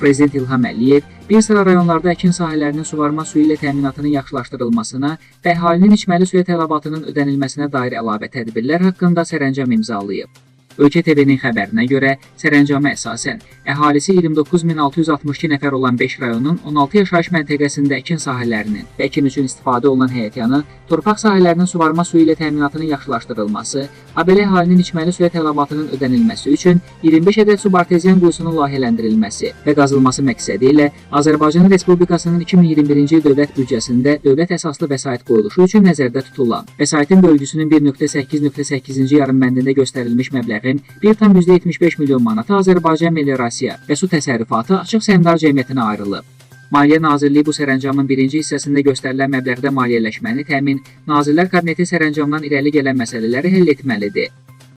Prezident İlham Əliyev bir sıra rayonlarda əkin sahələrinin suvarma suyu ilə təminatının yaxşılaşdırılmasına və əhalinin içməli suya tələbatının ödənilməsinə dair əlavə tədbirlər haqqında sərəncam imzalayıb. Ölkə TV-nin xəbərinə görə sərəncama əsasən əhalisi 29662 nəfər olan 5 rayonun 16 yaşayış məntəqəsində əkin sahələrinin və əkin üçün istifadə olunan həyətyanı, torpaq sahələrinin suvarma suyu ilə təminatının yaxşılaşdırılması, habelə əhalinin içməli suya tələbatının ödənilməsi üçün 25 ədəd subartezian quyusunun layihələndirilməsi və qazılması məqsədi ilə Azərbaycan Respublikasının 2021-ci il dövlət büdcəsində dövlət əsaslı vəsait qoyuluşu üçün nəzərdə tutulan vəsaitin bölgüsünün 1.8.8-ci yarım bəndində göstərilmiş məbləğin 1,75 milyon manatı Azərbaycan Meliorasiya və Su Təsərrüfatı Açıq Səhmdar Cəmiyyətinə ayrılıb. Maliyyə Nazirliyi bu sərəncamın birinci hissəsində göstərilən məbləğdə maliyyələşməni təmin, Nazirlər Kabineti sərəncamdan irəli gələn məsələləri həll etməlidir.